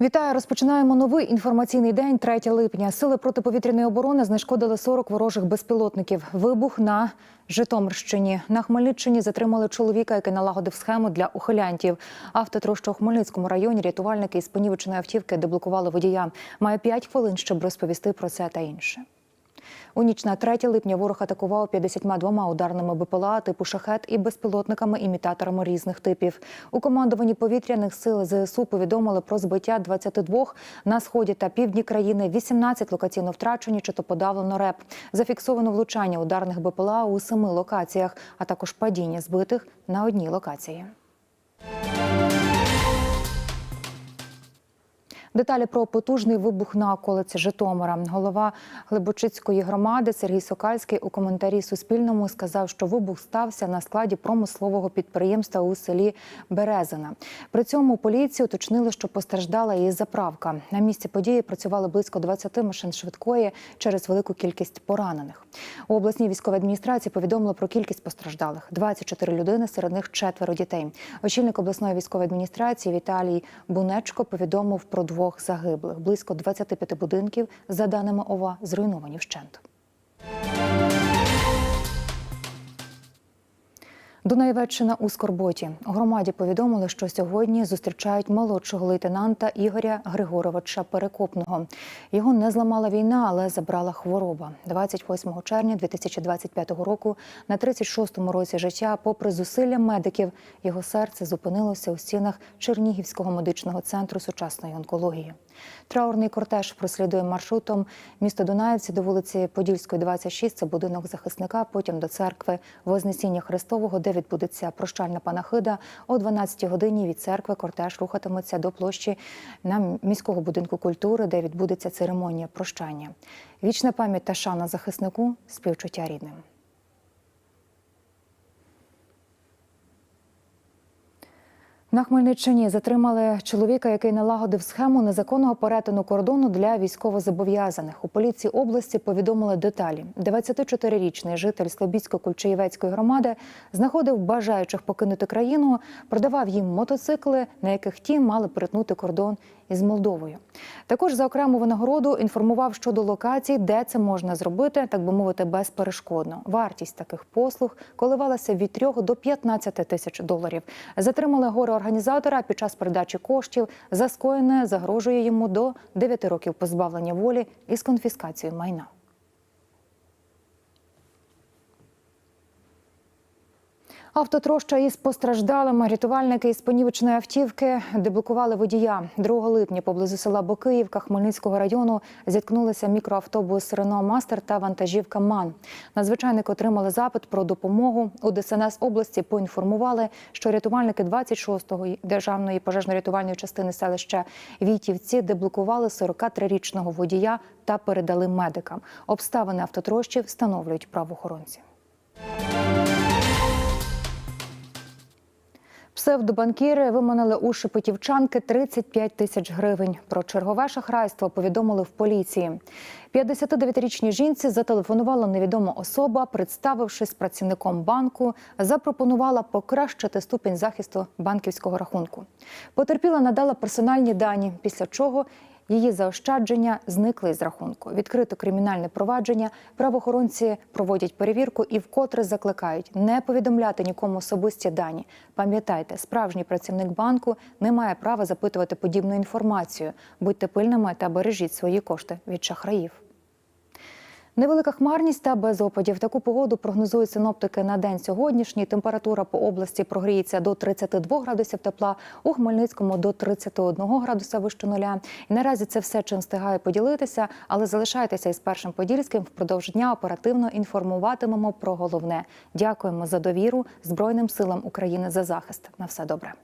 Вітаю, розпочинаємо новий інформаційний день 3 липня. Сили протиповітряної оборони знешкодили 40 ворожих безпілотників. Вибух на Житомирщині. На Хмельниччині затримали чоловіка, який налагодив схему для ухилянтів. Автотроща у Хмельницькому районі рятувальники із понівеченої автівки деблокували водія. Має 5 хвилин, щоб розповісти про це та інше. У ніч на 3 липня ворог атакував 52 ударними БПЛА типу шахет і безпілотниками-імітаторами різних типів. У командуванні повітряних сил ЗСУ повідомили про збиття 22 на сході та півдні країни, 18 локаційно втрачені чи то подавлено РЕП. Зафіксовано влучання ударних БПЛА у семи локаціях, а також падіння збитих на одній локації. Деталі про потужний вибух на околиці Житомира. Голова Глибочицької громади Сергій Сокальський у коментарі Суспільному сказав, що вибух стався на складі промислового підприємства у селі Березина. При цьому поліції уточнили, що постраждала її заправка. На місці події працювали близько 20 машин швидкої через велику кількість поранених. У обласній військовій адміністрації повідомили про кількість постраждалих: 24 людини, серед них четверо дітей. Очільник обласної військової адміністрації Віталій Бунечко повідомив про двох двох загиблих. Близько 25 будинків, за даними ОВА, зруйновані вщент. Дунаєвеччина у Скорботі. Громаді повідомили, що сьогодні зустрічають молодшого лейтенанта Ігоря Григоровича Перекопного. Його не зламала війна, але забрала хвороба. 28 червня 2025 року, на 36-му році життя, попри зусилля медиків, його серце зупинилося у стінах Чернігівського медичного центру сучасної онкології. Траурний кортеж прослідує маршрутом місто Дунаївці до вулиці Подільської, 26, Це будинок захисника. Потім до церкви Вознесіння Христового, де відбудеться прощальна панахида. О 12 годині від церкви кортеж рухатиметься до площі на міського будинку культури, де відбудеться церемонія прощання. Вічна пам'ять та шана захиснику співчуття рідним. На Хмельниччині затримали чоловіка, який налагодив схему незаконного перетину кордону для військовозобов'язаних. У поліції області повідомили деталі. 24-річний житель Слобідсько-Кульчаєвецької громади знаходив бажаючих покинути країну, продавав їм мотоцикли, на яких ті мали перетнути кордон із Молдовою. Також за окрему винагороду інформував щодо локацій, де це можна зробити, так би мовити, безперешкодно. Вартість таких послуг коливалася від 3 до 15 тисяч доларів. Затримали горе організатора під час передачі коштів. За скоєне загрожує йому до 9 років позбавлення волі із конфіскацією майна. Автотроща із постраждалими рятувальники із понівечної автівки деблокували водія. 2 липня поблизу села Бокиївка Хмельницького району зіткнулися мікроавтобус Рено Мастер та вантажівка МАН. Надзвичайники отримали запит про допомогу. У ДСНС області поінформували, що рятувальники 26-ї державної пожежно-рятувальної частини селища Вітівці деблокували 43-річного водія та передали медикам. Обставини автотрощі встановлюють правоохоронці. Псевдобанкіри виманили у шепетівчанки 35 тисяч гривень. Про чергове шахрайство повідомили в поліції. 59-річній жінці зателефонувала невідома особа, представившись працівником банку, запропонувала покращити ступінь захисту банківського рахунку. Потерпіла надала персональні дані, після чого Її заощадження зникли з рахунку. Відкрито кримінальне провадження. Правоохоронці проводять перевірку і вкотре закликають не повідомляти нікому особисті дані. Пам'ятайте, справжній працівник банку не має права запитувати подібну інформацію. Будьте пильними та бережіть свої кошти від шахраїв. Невелика хмарність та без опадів. Таку погоду прогнозують синоптики на день сьогоднішній. Температура по області прогріється до 32 градусів тепла, у Хмельницькому до 31 градуса вище нуля. І наразі це все, чим встигаю поділитися, але залишайтеся із першим подільським. Впродовж дня оперативно інформуватимемо про головне. Дякуємо за довіру Збройним силам України за захист. На все добре.